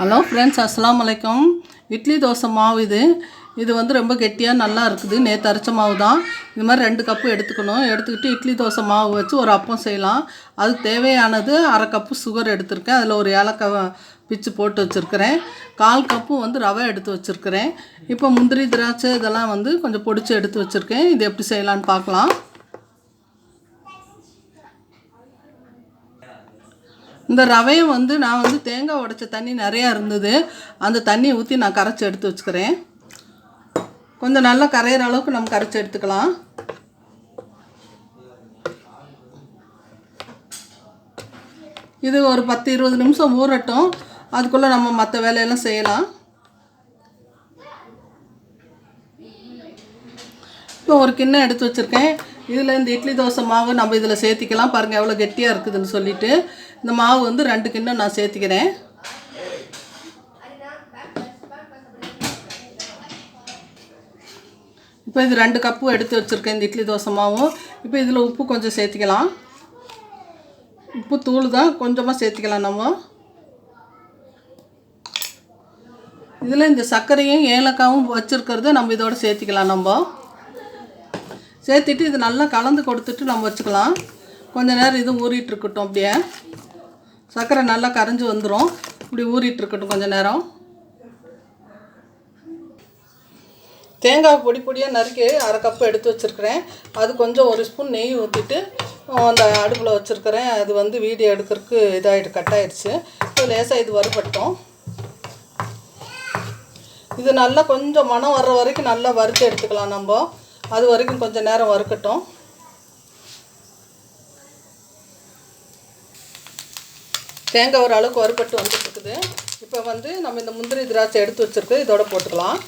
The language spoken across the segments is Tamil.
ஹலோ ஃப்ரெண்ட்ஸ் அஸ்லாம் வலைக்கம் இட்லி தோசை மாவு இது. இது வந்து ரொம்ப கெட்டியாக நல்லா இருக்குது. நேற்று அரைச்ச மாவு தான். இது மாதிரி ரெண்டு கப்பு எடுத்துக்கணும். எடுத்துக்கிட்டு இட்லி தோசை மாவு வச்சு ஒரு அப்பம் செய்யலாம். அது தேவையானது அரை கப்பு சுகர் எடுத்திருக்கேன். அதில் ஒரு ஏலக்காய் பிச்சு போட்டு வச்சுருக்கிறேன். கால் கப்பு வந்து ரவை எடுத்து வச்சுருக்கிறேன். இப்போ முந்திரி திராட்சை இதெல்லாம் வந்து கொஞ்சம் பொடிச்சு எடுத்து வச்சுருக்கேன். இது எப்படி செய்யலான்னு பார்க்கலாம். இந்த ரவையை வந்து நான் வந்து தேங்காய் உடைச்ச தண்ணி நிறையா இருந்தது. அந்த தண்ணியை ஊற்றி நான் கரைச்சி எடுத்து வச்சுக்கிறேன். கொஞ்சம் நல்லா கரையிற அளவுக்கு நம்ம கரைச்சி எடுத்துக்கலாம். இது ஒரு பத்து இருபது நிமிஷம் ஊறட்டும். அதுக்குள்ளே நம்ம மற்ற வேலையெல்லாம் செய்யலாம். இப்போ ஒரு கிண்ணம் எடுத்து வச்சுருக்கேன். இதில் இந்த இட்லி தோசை மாவு நம்ம இதில் சேர்த்திக்கலாம். பாருங்கள் எவ்வளோ கெட்டியாக இருக்குதுன்னு சொல்லிட்டு. இந்த மாவு வந்து ரெண்டு கிண்ணம் நான் சேர்த்திக்கிறேன். இப்போ இது ரெண்டு கப்பு எடுத்து வச்சுருக்கேன் இந்த இட்லி தோசை மாவும். இப்போ இதில் உப்பு கொஞ்சம் சேர்த்திக்கலாம். உப்பு தூள் தான் கொஞ்சமாக சேர்த்திக்கலாம் நம்ம. இதில் இந்த சர்க்கரையும் ஏலக்காவும் வச்சுருக்கிறது நம்ம இதோட சேர்த்திக்கலாம் நம்ம. சேர்த்துட்டு இது நல்லா கலந்து கொடுத்துட்டு நம்ம வச்சுக்கலாம். கொஞ்ச நேரம் இது ஊறிட்டு இருக்கட்டும் அப்படியே. சர்க்கரை நல்லா கரைஞ்சி வந்துடும் இப்படி ஊறிட்டு இருக்கட்டும் கொஞ்சம் நேரம். தேங்காய் பொடி பொடியாக நறுக்கி அரை கப்பு எடுத்து வச்சுருக்கிறேன். அது கொஞ்சம் ஒரு ஸ்பூன் நெய் ஊற்றிட்டு அந்த அடுப்பில் வச்சுருக்கிறேன். அது வந்து வீடியோ எடுக்கிறதுக்கு இதாகிட்டு கட் ஆயிடுச்சு இப்போ லேசாக இது வறுபட்டோம். இது நல்லா கொஞ்சம் மனம் வர்ற வரைக்கும் நல்லா வறுத்து எடுத்துக்கலாம் நம்ம. அது வரைக்கும் கொஞ்சம் நேரம் வறுக்கட்டும். தேங்காய் ஒரு அளவுக்கு வறுபட்டு வந்துட்டுருக்குது. இப்போ வந்து நம்ம இந்த முந்திரி திராட்சை எடுத்து வச்சுருக்கு இதோட போட்டுக்கலாம்.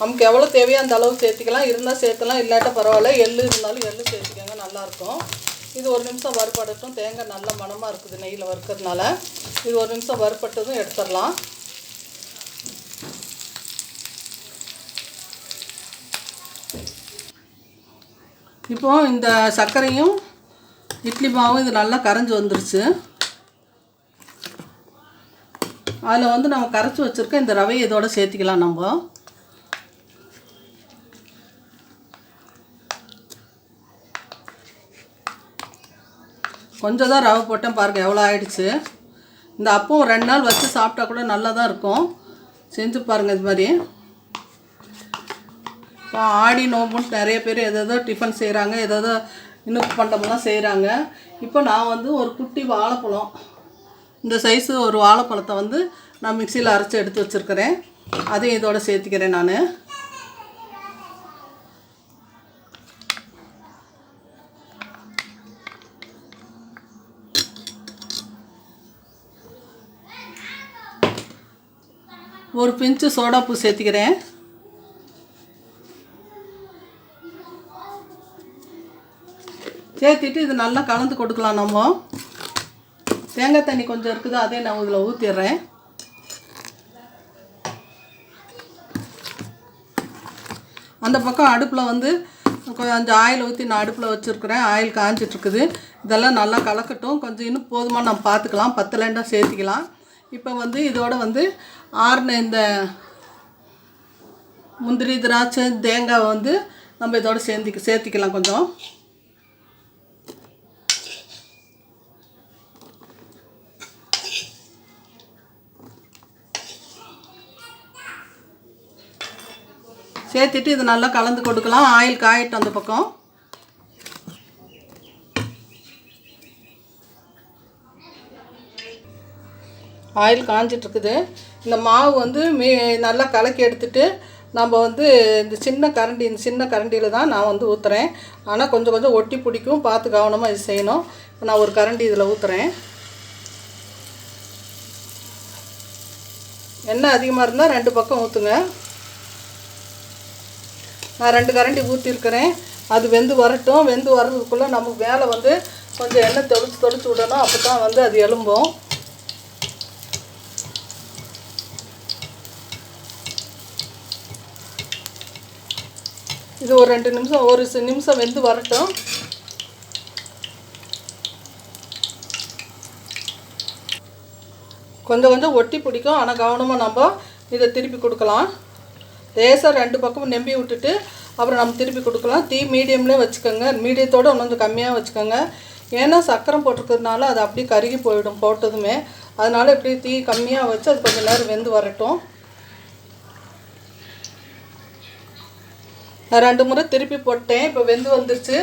நமக்கு எவ்வளோ தேவையோ அந்த அளவு சேர்த்திக்கலாம். இருந்தால் சேர்த்தலாம் இல்லாட்டா பரவாயில்ல. எள்ளு இருந்தாலும் எள்ளு சேர்த்திக்கங்க நல்லாயிருக்கும். இது ஒரு நிமிஷம் வறுபடட்டும். தேங்காய் நல்ல மணமாக இருக்குது நெய்யில் வறுக்கிறதுனால. இது ஒரு நிமிஷம் வறுபட்டதும் எடுத்துடலாம். இப்போ இந்த சர்க்கரையும் இட்லி மாவும் இது நல்லா கரைஞ்சி வந்துருச்சு. அதில் வந்து நம்ம கரைச்சி வச்சுருக்க இந்த ரவையை இதோட சேர்த்திக்கலாம் நம்ம. கொஞ்சம் தான் ரவை போட்டேன் பாருங்கள் எவ்வளோ ஆயிடுச்சு. இந்த அப்பம் ரெண்டு நாள் வச்சு சாப்பிட்டா கூட நல்லா தான் இருக்கும். செஞ்சு பாருங்கள் இது மாதிரி. இப்போ ஆடி நோம்புன்னு நிறைய பேர் எதோ டிஃபன் செய்கிறாங்க எதோ இன்னும் பண்டமெல்லாம் செய்கிறாங்க இப்போ நான் வந்து ஒரு குட்டி வாழைப்பழம். இந்த சைஸு ஒரு வாழைப்பழத்தை வந்து நான் மிக்சியில் அரைச்சி எடுத்து வச்சுருக்கிறேன். அதையும் இதோட சேர்த்திக்கிறேன் நான். ஒரு பிஞ்சு சோடாப்பூ சேர்த்திக்கிறேன். சேர்த்துட்டு இது நல்லா கலந்து கொடுக்கலாம் நம்ம. தேங்காய் தண்ணி கொஞ்சம் இருக்குது அதே நான் இதில் ஊற்றிடுறேன் அந்த பக்கம் அடுப்பில் வந்து கொஞ்சம் ஆயில் ஊற்றி நான் அடுப்பில் வச்சுருக்குறேன். ஆயில் காஞ்சிட்ருக்குது. இதெல்லாம் நல்லா கலக்கட்டும். கொஞ்சம் இன்னும் போதுமாக நம்ம பார்த்துக்கலாம் பத்தலைண்டா சேர்த்திக்கலாம். இப்போ வந்து இதோட வந்து ஆறுன இந்த முந்திரி திராட்சை தேங்காய் வந்து நம்ம இதோட சேர்ந்து சேர்த்திக்கலாம் கொஞ்சம். சேர்த்துட்டு இது நல்லா கலந்து கொடுக்கலாம். ஆயில் காயட்டும் அந்த பக்கம். ஆயில் காஞ்சிட்ருக்குது. இந்த மாவு வந்து மீ நல்லா கலக்கி எடுத்துட்டு நம்ம வந்து இந்த சின்ன கரண்டி இந்த சின்ன கரண்டியில் தான் நான் வந்து ஊற்றுறேன் ஆனால் கொஞ்சம் கொஞ்சம் ஒட்டி பிடிக்கும். பார்த்து கவனமாக இது செய்யணும். இப்போ நான் ஒரு கரண்டி இதில் ஊற்றுறேன் எண்ணெய் அதிகமாக இருந்தால் ரெண்டு பக்கம் ஊற்றுங்க நான் ரெண்டு கரண்டி ஊற்றிருக்கிறேன் அது வெந்து வரட்டும். வெந்து வர்றதுக்குள்ளே நம்ம மேலே வந்து கொஞ்சம் எண்ணெய் தொளிச்சு தொளிச்சு விடணும். அப்போ தான் வந்து அது எலும்பும் இது ஒரு ரெண்டு நிமிஷம் ஒரு நிமிஷம் வெந்து வரட்டும். கொஞ்சம் கொஞ்சம் ஒட்டி பிடிக்கும். ஆனால் கவனமாக நம்ம இதை திருப்பி கொடுக்கலாம். லேசாக ரெண்டு பக்கமும் நெம்பி விட்டுட்டு அப்புறம் நம்ம திருப்பி கொடுக்கலாம். தீ மீடியம்லேயே வச்சுக்கோங்க. மீடியத்தோடு ஒன்று கொஞ்சம் கம்மியாக வச்சுக்கோங்க. ஏன்னா சக்கரம் போட்டிருக்கிறதுனால அது அப்படியே கருகி போயிடும் போட்டதுமே. அதனால் இப்படி தீ கம்மியாக வச்சு அது கொஞ்சம் நேரம் வெந்து வரட்டும். நான் ரெண்டு முறை திருப்பி போட்டேன். இப்போ வெந்து வந்துருச்சு.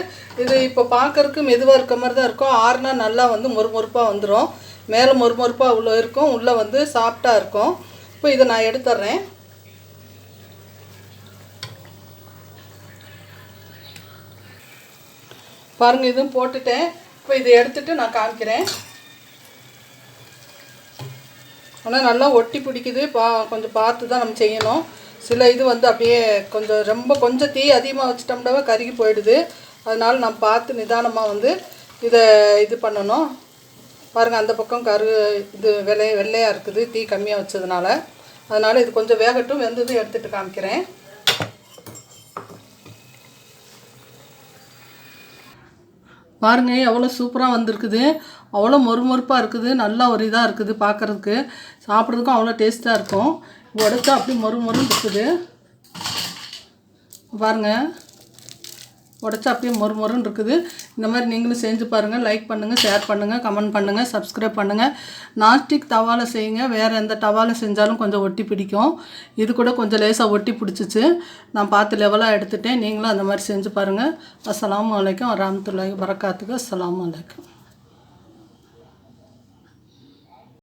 இது இப்போ பார்க்கறதுக்கு மெதுவாக இருக்க மாதிரி தான் இருக்கும். ஆறுனா நல்லா வந்து மொறுமொறுப்பாக வந்துடும் மேலே மொறுமொறுப்பாக உள்ள இருக்கும். உள்ளே வந்து சாஃப்டாக இருக்கும். இப்போ இதை நான் எடுத்துட்றேன் பாருங்க இதுவும் போட்டுட்டேன். இப்போ இதை எடுத்துட்டு நான் காமிக்கிறேன். ஆனால் நல்லா ஒட்டி பிடிக்குது. பா கொஞ்சம் பார்த்து தான் நம்ம செய்யணும். சில இது வந்து அப்படியே கொஞ்சம் ரொம்ப கொஞ்சம் தீ அதிகமாக வச்சுட்டோம்னாவே கருகி போயிடுது. அதனால் நம்ம பார்த்து நிதானமாக வந்து இதை இது பண்ணணும். பாருங்கள் அந்த பக்கம் கரு இது வெள்ளை வெள்ளையாக இருக்குது. தீ கம்மியாக வச்சதுனால. அதனால் இது கொஞ்சம் வேகட்டும். வெந்ததும் எடுத்துகிட்டு காமிக்கிறேன். பாருங்க எவ்வளோ சூப்பராக வந்திருக்குது. அவ்வளோ மொறுமொறுப்பாக இருக்குது. நல்லா ஒரு இதாக இருக்குது பார்க்குறதுக்கு சாப்பிட்றதுக்கும் அவ்வளோ டேஸ்ட்டாக இருக்கும். உடச்சா அப்படி மொறுமொறுன்னு இருக்குது. பாருங்கள் உடச்சா அப்படியே மொறு மொறுன்னு இருக்குது. இந்த மாதிரி நீங்களும் செஞ்சு பாருங்கள் லைக் பண்ணுங்கள் ஷேர் பண்ணுங்கள் கமெண்ட் பண்ணுங்கள் சப்ஸ்கிரைப் பண்ணுங்கள் நாஸ்டிக் தவால செய்யுங்க. வேறு எந்த டவாலும் செஞ்சாலும் கொஞ்சம் ஒட்டி பிடிக்கும். இது கூட கொஞ்சம் லேசாக ஒட்டி பிடிச்சிச்சு. நான் பார்த்து லெவலாக எடுத்துட்டேன். நீங்களும் அந்த மாதிரி செஞ்சு பாருங்கள் அஸ்லாம் வலைக்கம் வரமத்துல்லாஹி வரக்காத்துக்கு அஸ்லாம் வலைக்கம்